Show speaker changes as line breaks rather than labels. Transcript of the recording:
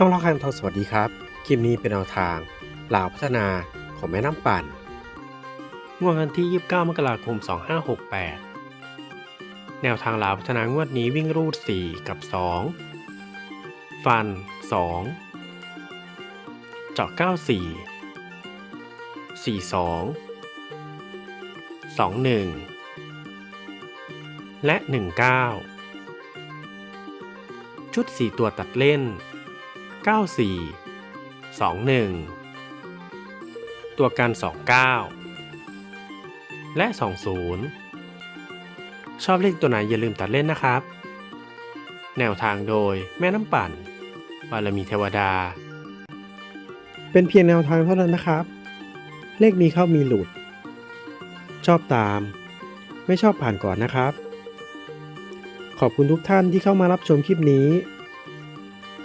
ช่องเล่าคันทองสวัสดีครับ คลิปนี้เป็นแนวทางลาวพัฒนาของแม่น้ำปั่นงวดวันที่ 29 มกราคม 2568 แนวทางลาวพัฒนางวดนี้วิ่งรูด 4 กับ 2 ฟัน 2 เจาะ 94 42 21 และ 19 ชุด 4 ตัวตัดเล่น 94 21 ตัวกัน29 และ 20 ชอบเลขตัวไหนอย่าลืมตัดเล่นนะครับ แนวทางโดยแม่น้ำปั่นบารมีเทวดา เป็นเพียงแนวทางเท่านั้นนะครับ เลขมีเข้ามีหลุด ชอบตาม ไม่ชอบผ่านก่อนนะครับ ขอบคุณทุกท่านที่เข้ามารับชมคลิปนี้